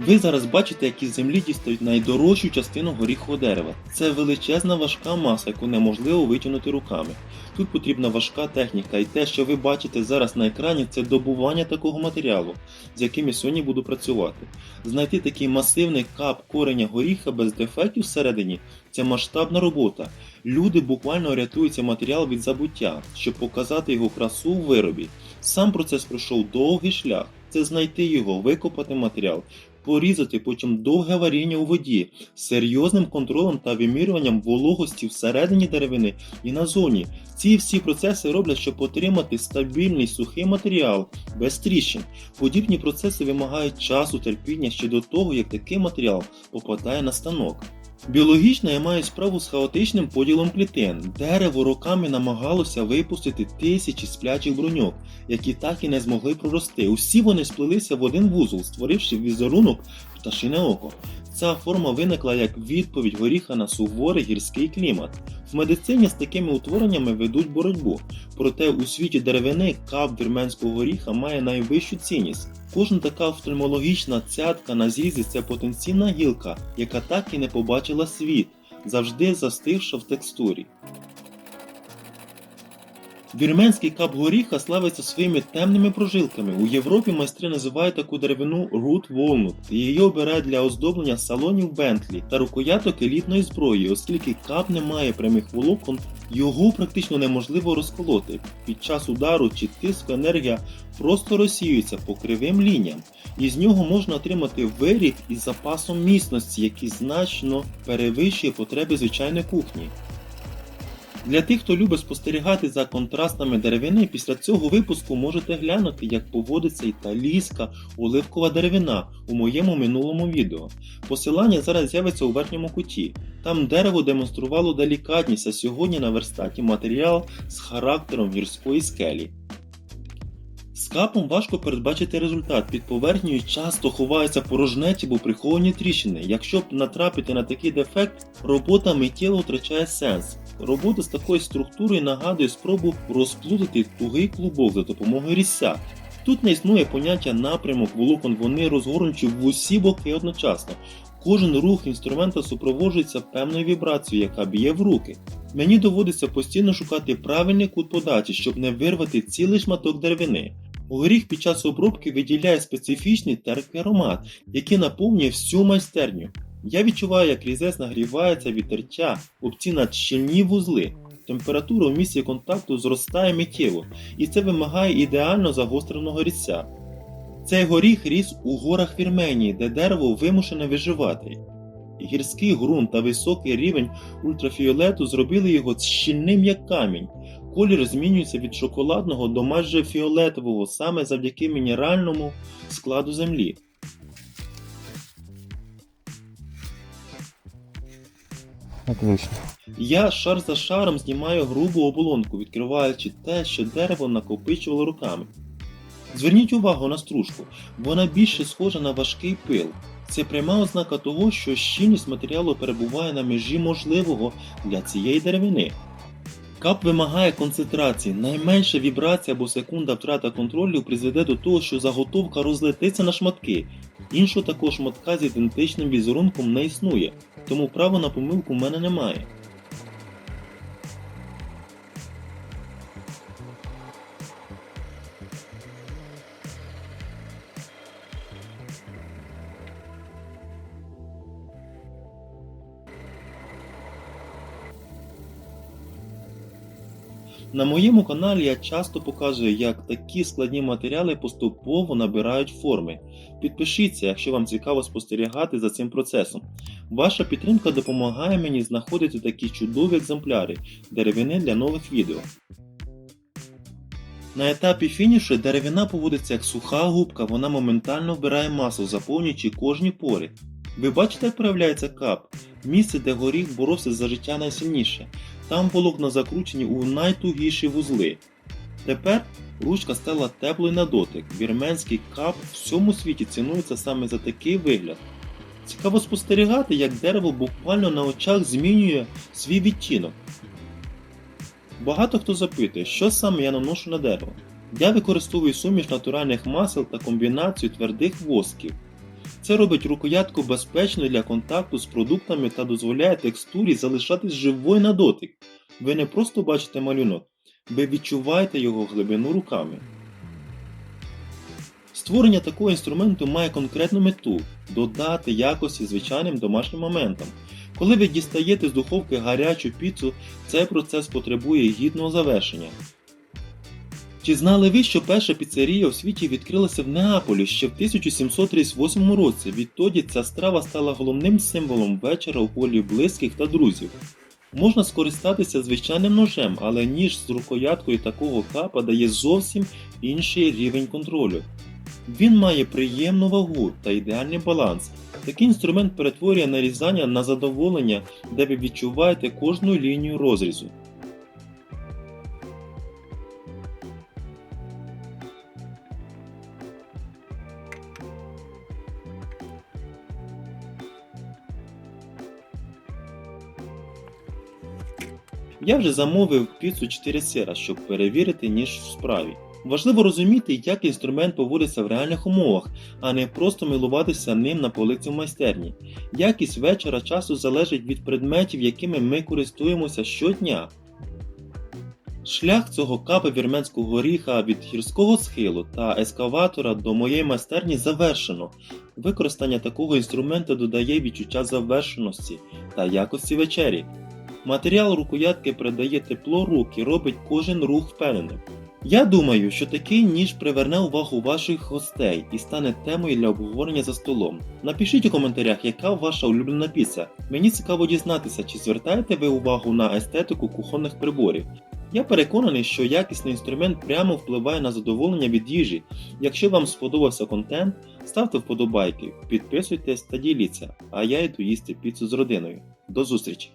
Ви зараз бачите, як із землі дістають найдорожчу частину горіхового дерева. Це величезна важка маса, яку неможливо витягнути руками. Тут потрібна важка техніка, і те, що ви бачите зараз на екрані, це добування такого матеріалу, з яким я сьогодні буду працювати. Знайти такий масивний кап кореня горіха без дефектів всередині це масштабна робота. Люди буквально рятуються матеріал від забуття, щоб показати його красу в виробі. Сам процес пройшов довгий шлях. Це знайти його, викопати матеріал, порізати, потім довге варіння у воді з серйозним контролем та вимірюванням вологості всередині деревини і назовні. Ці всі процеси роблять, щоб отримати стабільний сухий матеріал без тріщин. Подібні процеси вимагають часу, терпіння ще до того, як такий матеріал попадає на станок. Біологічно я маю справу з хаотичним поділом клітин. Дерево роками намагалося випустити тисячі сплячих бруньок, які так і не змогли прорости. Усі вони сплелися в один вузол, створивши візерунок пташине око. Ця форма виникла як відповідь горіха на суворий гірський клімат. В медицині з такими утвореннями ведуть боротьбу, проте у світі деревини кап вірменського горіха має найвищу цінність. Кожна така офтальмологічна цятка на зрізі це потенційна гілка, яка так і не побачила світ, завжди застивша в текстурі. Вірменський кап горіха славиться своїми темними прожилками. У Європі майстри називають таку деревину walnut. і Її обирають для оздоблення салонів Бентлі та рукояток елітної зброї, оскільки кап не має прямих волокон, його практично неможливо розколоти. Під час удару чи тиску енергія просто розсіюється по кривим лініям. Із нього можна отримати виріб із запасом міцності, який значно перевищує потреби звичайної кухні. Для тих, хто любить спостерігати за контрастами деревини, після цього випуску можете глянути, як поводиться італійська оливкова деревина у моєму минулому відео. Посилання зараз з'явиться у верхньому куті. Там дерево демонструвало делікатність, а сьогодні на верстаті матеріал з характером гірської скелі. З капом важко передбачити результат. Під поверхнею часто ховаються порожнечі або приховані тріщини. Якщо б натрапити на такий дефект, робота миттєво втрачає сенс. Робота з такою структурою нагадує спробу розплутати тугий клубок за допомогою різця. Тут не існує поняття напрямок волокон, вони розгорнуті в усі боки одночасно. Кожен рух інструмента супроводжується певною вібрацією, яка б'є в руки. Мені доводиться постійно шукати правильний кут подачі, щоб не вирвати цілий шматок деревини. Горіх під час обробки виділяє специфічний терпкий аромат, який наповнює всю майстерню. Я відчуваю, як різець нагрівається від тертя об ці надщільні вузли. Температура у місці контакту зростає миттєво, і це вимагає ідеально загостреного різця. Цей горіх ріс у горах Вірменії, де дерево вимушене виживати. Гірський ґрунт та високий рівень ультрафіолету зробили його щільним як камінь. Колір змінюється від шоколадного до майже фіолетового саме завдяки мінеральному складу землі. Отлично. Я шар за шаром знімаю грубу оболонку, відкриваючи те, що дерево накопичувало руками. Зверніть увагу на стружку, вона більше схожа на важкий пил. Це пряма ознака того, що щільність матеріалу перебуває на межі можливого для цієї деревини. Кап вимагає концентрації. Найменша вібрація або секунда втрата контролю призведе до того, що заготовка розлетиться на шматки. Іншого такого шматка з ідентичним візерунком не існує, тому права на помилку в мене немає. На моєму каналі я часто показую, як такі складні матеріали поступово набирають форми. Підпишіться, якщо вам цікаво спостерігати за цим процесом. Ваша підтримка допомагає мені знаходити такі чудові екземпляри деревини для нових відео. На етапі фінішу деревина поводиться як суха губка, вона моментально вбирає масу, заповнюючи кожні пори. Ви бачите, як проявляється кап? Місце, де горіх боровся за життя найсильніше. Там волокна закручені у найтугіші вузли. Тепер ручка стала теплою на дотик. Вірменський кап в всьому світі цінується саме за такий вигляд. Цікаво спостерігати, як дерево буквально на очах змінює свій відтінок. Багато хто запитує, що саме я наношу на дерево. Я використовую суміш натуральних масел та комбінацію твердих восків. Це робить рукоятку безпечною для контакту з продуктами та дозволяє текстурі залишатись живою на дотик. Ви не просто бачите малюнок, ви відчуваєте його глибину руками. Створення такого інструменту має конкретну мету додати якості звичайним домашнім моментам. Коли ви дістаєте з духовки гарячу піцу, цей процес потребує гідного завершення. Чи знали ви, що перша піцерія у світі відкрилася в Неаполі ще в 1738 році? Відтоді ця страва стала головним символом вечора у колі близьких та друзів. Можна скористатися звичайним ножем, але ніж з рукояткою такого капа дає зовсім інший рівень контролю. Він має приємну вагу та ідеальний баланс. Такий інструмент перетворює нарізання на задоволення, де ви відчуваєте кожну лінію розрізу. Я вже замовив піцу 4 сира, щоб перевірити ніж в справі. Важливо розуміти, як інструмент поводиться в реальних умовах, а не просто милуватися ним на полиці в майстерні. Якість вечора часу залежить від предметів, якими ми користуємося щодня. Шлях цього капа вірменського горіха від гірського схилу та ескаватора до моєї майстерні завершено. Використання такого інструменту додає відчуття завершеності та якості вечері. Матеріал рукоятки придає тепло рук і робить кожен рух впевненим. Я думаю, що такий ніж приверне увагу ваших гостей і стане темою для обговорення за столом. Напишіть у коментарях, яка ваша улюблена піца. Мені цікаво дізнатися, чи звертаєте ви увагу на естетику кухонних приборів. Я переконаний, що якісний інструмент прямо впливає на задоволення від їжі. Якщо вам сподобався контент, ставте вподобайки, підписуйтесь та діліться, а я йду їсти піцу з родиною. До зустрічі!